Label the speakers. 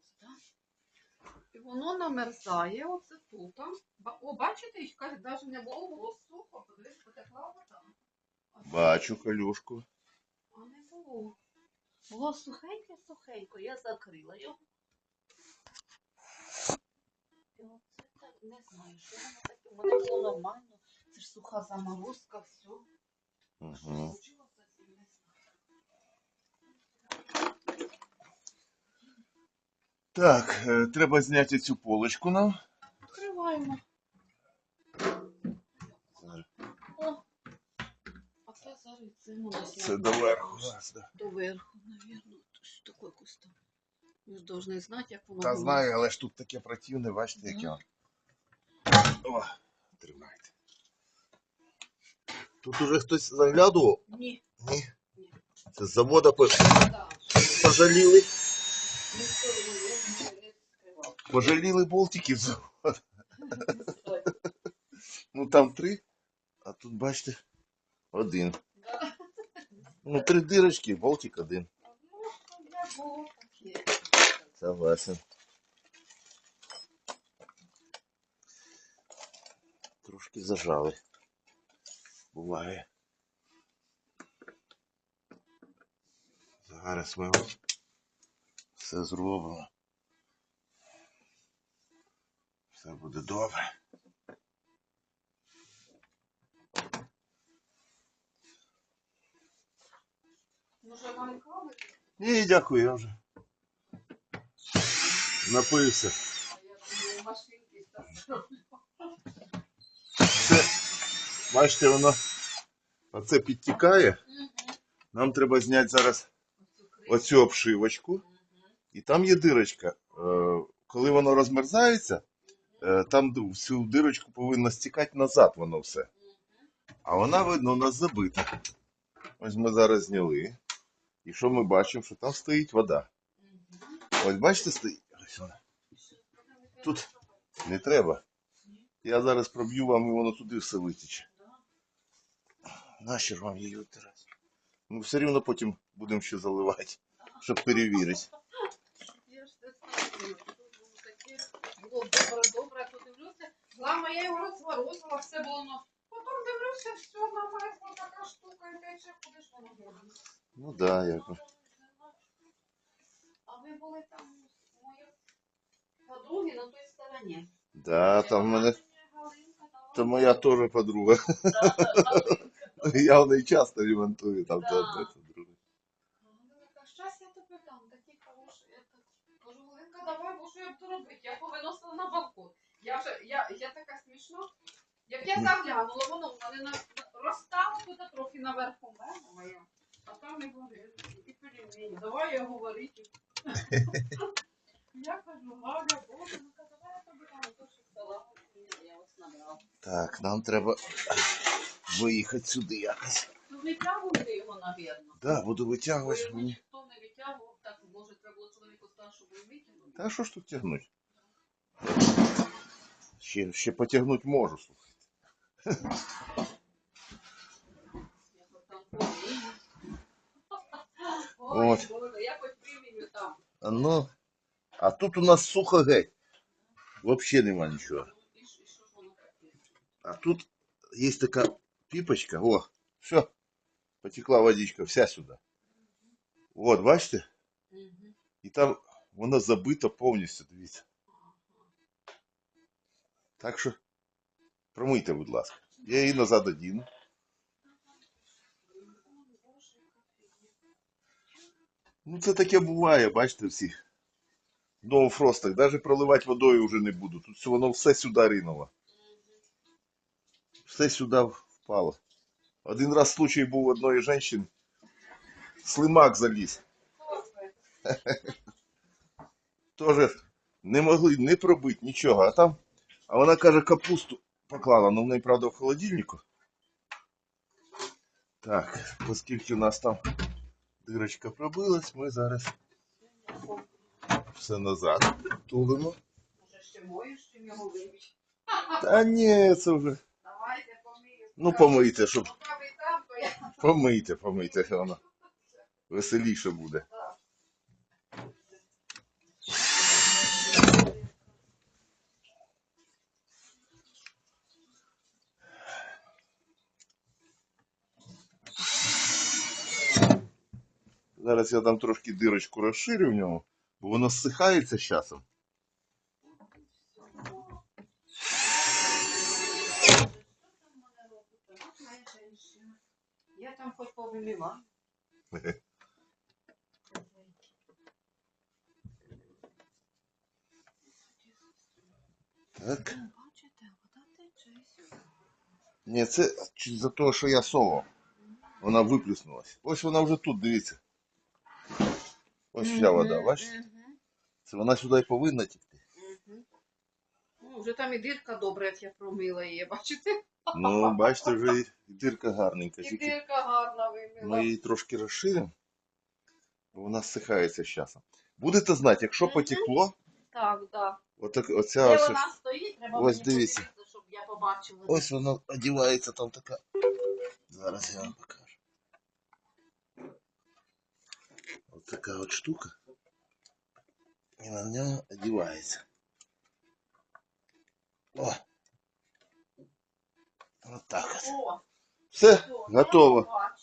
Speaker 1: оце? І воно намерзає оце тут. О, бачите, навіть не було, було сухо, подивись, потекла вода.
Speaker 2: Бачу калюшку.
Speaker 1: А не було. Було сухеньке-сухенько, я закрила його. І оце так, не знаю, що воно таке. Мене було нормально. Це ж суха заморозка, все.
Speaker 2: Угу.
Speaker 1: случилося, це не знаю.
Speaker 2: Так, е, треба зняти цю полочку нам.
Speaker 1: Відкриваємо. А це зараз це десь
Speaker 2: Це доверху. зараз, да.
Speaker 1: Доверху, навірно. Що таке якось там. Ми ж повинні знати, як воно
Speaker 2: Та знаю, але ж тут таке противне, бачите, яке. Воно. О, тримайте. Тут уже хтось заглядував?
Speaker 1: Ні.
Speaker 2: Ні. Ні. Це з завода по-
Speaker 1: Да.
Speaker 2: пожаліли.
Speaker 1: Ніхто його не відкривав.
Speaker 2: Пожаліли болтиків. з Ну там три, а тут, бачите, один. Ну, три дирочки, болтик один. Согласен. Трошки зажали. Буває. Зараз ми все зробимо. Все буде добре.
Speaker 1: Може, вам кави?
Speaker 2: Ні, дякую, я вже напився. Це, бачите, воно оце підтікає. Нам треба зняти зараз
Speaker 1: оцю
Speaker 2: обшивочку. І там є дирочка. Е, Коли воно розмерзається, е, там всю дирочку повинно стікати назад воно все. А вона, видно, у нас забита. Ось ми зараз зняли. І що ми бачимо, що там стоїть вода. Ось бачите, стоїть. Ось вона. Тут. Не треба. Я зараз проб'ю вам і воно туди все витіче. Ж вам її витирати? Ну, все рівно потім будемо ще заливати, щоб перевірити.
Speaker 1: Тут було добре, добре, то дивлюся, я його розморозила, все було, ну, потім дивлюся, все, намерзла така штука, і ти ще куди ж воно годиться?
Speaker 2: Ну да, якби.
Speaker 1: А ви були там моїх подруги на той стороні.
Speaker 2: Да, там в мене.
Speaker 1: Да.
Speaker 2: Це моя теж подруга. Я в неї часто ремонтую, там
Speaker 1: Да.
Speaker 2: то одне, то друге.
Speaker 1: Галинка, щас я тебе дам, такі хороші. Я так кажу, Галинка, давай, бо що я буду робити? Я повиносила на балкон. Я вже, я, я така смішна. Як я заглянула, воно в мене на, розстало туди трохи наверху мене моя. А там і горить. І пельмені. Давай я говорити. Я кажу, Галя, боже, ну ка давай я тобі там то, що салат. Я ось набрала.
Speaker 2: Так, нам треба виїхати сюди якось.
Speaker 1: Ну, витягуйте його, навірно.
Speaker 2: Да, буду
Speaker 1: Бо
Speaker 2: витягувати.
Speaker 1: його
Speaker 2: Мені.
Speaker 1: ніхто не витягував, так може треба було чоловіку він витягнув.
Speaker 2: Та що ж тут тягнуть? Ще, ще потягнути можу, слухай.
Speaker 1: Я хоч там помію. Ой,
Speaker 2: От.
Speaker 1: Боже, я хоч вимію там.
Speaker 2: А ну. А тут у нас сухо геть. Взагалі нема нічого.
Speaker 1: І що і що ж воно таке?
Speaker 2: А тут є така піпочка. О, все. Потекла водичка вся сюди. От, бачите?
Speaker 1: Мгм.
Speaker 2: І там вона забита повністю, дивіться. Так що промийте, будь ласка. Я її назад одіну. Ну, це таке буває, бачите, всі. В новофростах. Навіть проливати водою вже не буду. Тут воно все сюди ринуло. Все сюди впало. Один раз случай був одної жінки. Слимак заліз. Тоже не могли не пробити нічого. А там, а вона каже, капусту поклала. Ну, в неї, правда, в холодильнику. Так, оскільки у нас там дирочка пробилась, ми зараз все назад тулимо. Та ні, це вже. Ну, помийте, щоб. Помийте, помийте, воно. Веселіше буде. Зараз я там трошки дирочку розширю в ньому, бо воно зсихається з часом.
Speaker 1: Я там хоч повиміла.
Speaker 2: Так.
Speaker 1: Бачите, вода тече сюди.
Speaker 2: Ні, це чи за того, що я совав. Вона виплюснулась. Ось вона вже тут, дивіться. Ось вся вода, бачите? Це вона сюди і повинна тікти.
Speaker 1: Ну, вже там і дирка добре, як я промила її, бачите?
Speaker 2: Ну, бачите, вже і дирка гарненька.
Speaker 1: І
Speaker 2: Тільки
Speaker 1: дирка гарна вимила.
Speaker 2: ми її трошки розширимо, бо вона зсихається з часом. Будете знати, якщо
Speaker 1: Мгм.
Speaker 2: потекло,
Speaker 1: Так, так.
Speaker 2: отак, оця
Speaker 1: Де
Speaker 2: ось,
Speaker 1: вона стоїть, треба
Speaker 2: ось
Speaker 1: мені
Speaker 2: дивіться.
Speaker 1: подивитися, щоб я побачила.
Speaker 2: ось вона одівається там така. Зараз я вам покажу. Ось така от штука. І на нього одівається. О! От так от.
Speaker 1: О,
Speaker 2: Все,
Speaker 1: все,
Speaker 2: готово.
Speaker 1: я побачила.